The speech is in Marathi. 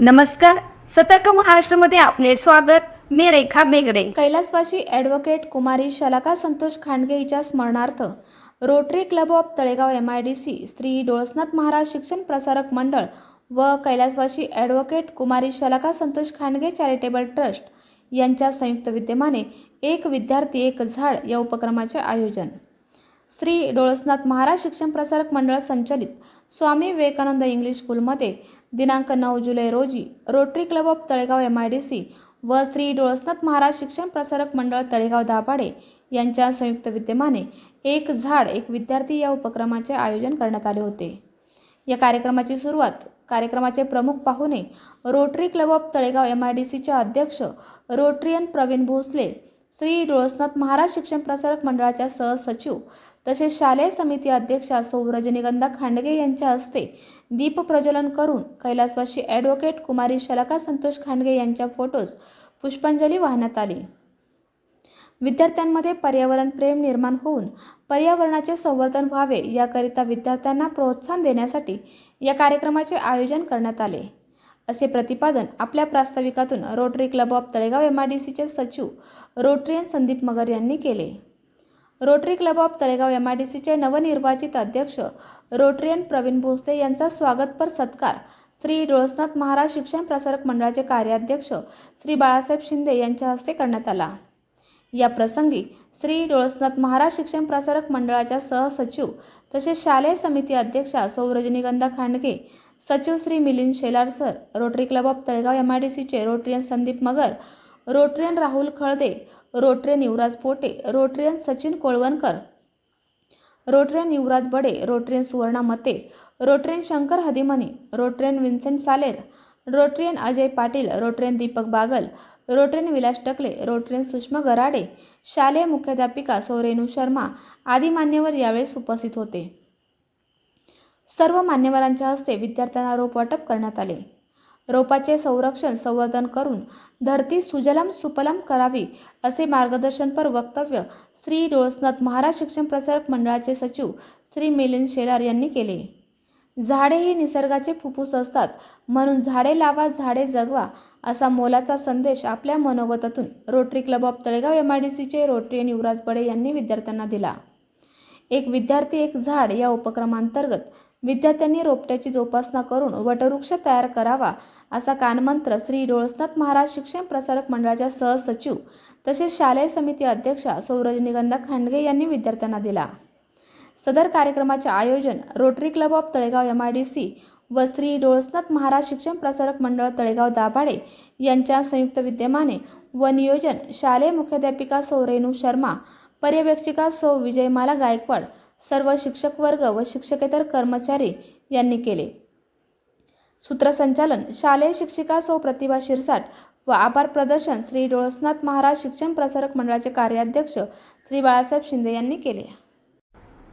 नमस्कार सतर्क महाराष्ट्रामध्ये आपले स्वागत. मी रेखा बेगडे. कैलासवासी ॲडव्होकेट कुमारी शलाका संतोष खांडगे हिच्या स्मरणार्थ Rotary club of Talegaon M I D C Shri Dolasnath Maharaj शिक्षण प्रसारक मंडळ व कैलासवासी ॲडव्होकेट कुमारी शलाका संतोष खांडगे चॅरिटेबल ट्रस्ट यांच्या संयुक्त विद्यमाने एक विद्यार्थी एक झाड या उपक्रमाचे आयोजन. श्री डोळसनाथ महाराज शिक्षण प्रसारक मंडळ संचलित. स्वामी विवेकानंद इंग्लिश स्कूलमध्ये दिनांक नऊ जुलै रोजी Rotary club of Talegaon M I D C व श्री डोळसनाथ महाराज शिक्षण प्रसारक मंडळ तळेगाव दाभाडे यांच्या संयुक्त विद्यमाने एक झाड एक विद्यार्थी या उपक्रमाचे आयोजन करण्यात आले होते. या कार्यक्रमाची सुरुवात कार्यक्रमाचे प्रमुख पाहुणे rotary club of Talegaon M I D सीचे अध्यक्ष रोटरियन प्रवीण भोसले श्री डोळसनाथ महाराज शिक्षण प्रसारक मंडळाच्या सहसचिव तसेच शालेय समिती अध्यक्षा सौ रजनीगंधा खांडगे यांच्या हस्ते दीप प्रज्वलन करून कैलासवासी ॲडव्होकेट कुमारी शलाका संतोष खांडगे यांच्या फोटोस पुष्पांजली वाहण्यात आली. विद्यार्थ्यांमध्ये पर्यावरण प्रेम निर्माण होऊन पर्यावरणाचे संवर्धन व्हावे याकरिता विद्यार्थ्यांना प्रोत्साहन देण्यासाठी या कार्यक्रमाचे आयोजन करण्यात आले. असे प्रतिपादन आपल्या प्रास्ताविकातून Rotary club of Talegaon M I D सीचे सचिव रोटरियन संदीप मगर यांनी केले. Rotary club of Talegaon M I D सीचे नवनिर्वाचित अध्यक्ष रोटरियन प्रवीण भोसले यांचा स्वागतपर सत्कार श्री डोळसनाथ महाराज शिक्षण प्रसारक मंडळाचे कार्याध्यक्ष श्री बाळासाहेब शिंदे यांच्या हस्ते करण्यात आला. या प्रसंगी श्री डोळसनाथ महाराज शिक्षण प्रसारक मंडळाच्या सहसचिव तसेच शालेय समिती अध्यक्षा सौ रजनीगंधा खांडगे सचिव Shri Milind Shelar sir rotary club of Talegaon M I D सीचे rotarian Sandeep Magar rotarian Rahul Khalde rotarian Yuvraj Pote rotarian Sachin Kolvankar rotarian Yuvraj Bade rotarian Suvarna Mate rotarian Shankar Hadimani rotarian Vincent Saler rotarian Ajay Patil rotarian Deepak Bagal rotarian Vilas Takale rotarian Sushma Garade शालेय मुख्याध्यापिका सौरेणू शर्मा आदी मान्यवर यावेळेस उपस्थित होते. सर्व मान्यवरांच्या हस्ते विद्यार्थ्यांना रोप वाटप करण्यात आले. रोपाचे संरक्षण संवर्धन करून धरती सुजलाम सुपलाम करावी असे मार्गदर्शनपर वक्तव्य श्री डोळसनाथ महाराज शिक्षण प्रसारक मंडळाचे सचिव श्री मिलिंद शेलार यांनी केले. झाडे ही निसर्गाचे फुफ्फुस असतात. म्हणून झाडे लावा झाडे जगवा असा मोलाचा संदेश आपल्या मनोगतातून rotary club of Talegaon M I D सीचे रोटरीयन युवराज बडे यांनी विद्यार्थ्यांना दिला. एक विद्यार्थी एक झाड या उपक्रमांतर्गत विद्यार्थ्यांनी रोपट्याची जोपासना करून वटवृक्ष तयार करावा असा कानमंत्र श्री डोळसनाथ महाराज शिक्षण प्रसारक मंडळाच्या सहसचिव तसेच शालेय समिती अध्यक्षा सौरजनिगंधा खांडगे यांनी विद्यार्थ्यांना दिला. सदर कार्यक्रमाचे आयोजन Rotary club of Talegaon M I D C व श्री डोळसनाथ महाराज शिक्षण प्रसारक मंडळ तळेगाव दाभाडे यांच्या संयुक्त विद्यमाने व नियोजन शालेय मुख्याध्यापिका सौ रेणू शर्मा पर्यवेक्षिका सौ विजयमाला गायकवाड सर्व शिक्षक वर्ग व शिक्षकेतर कर्मचारी यांनी केले. सूत्रसंचालन शालेय शिक्षिका सौ प्रतिभा शिरसाट व आभार प्रदर्शन श्री डोळसनाथ महाराज शिक्षण प्रसारक मंडळाचे कार्याध्यक्ष श्री बाळासाहेब शिंदे यांनी केले.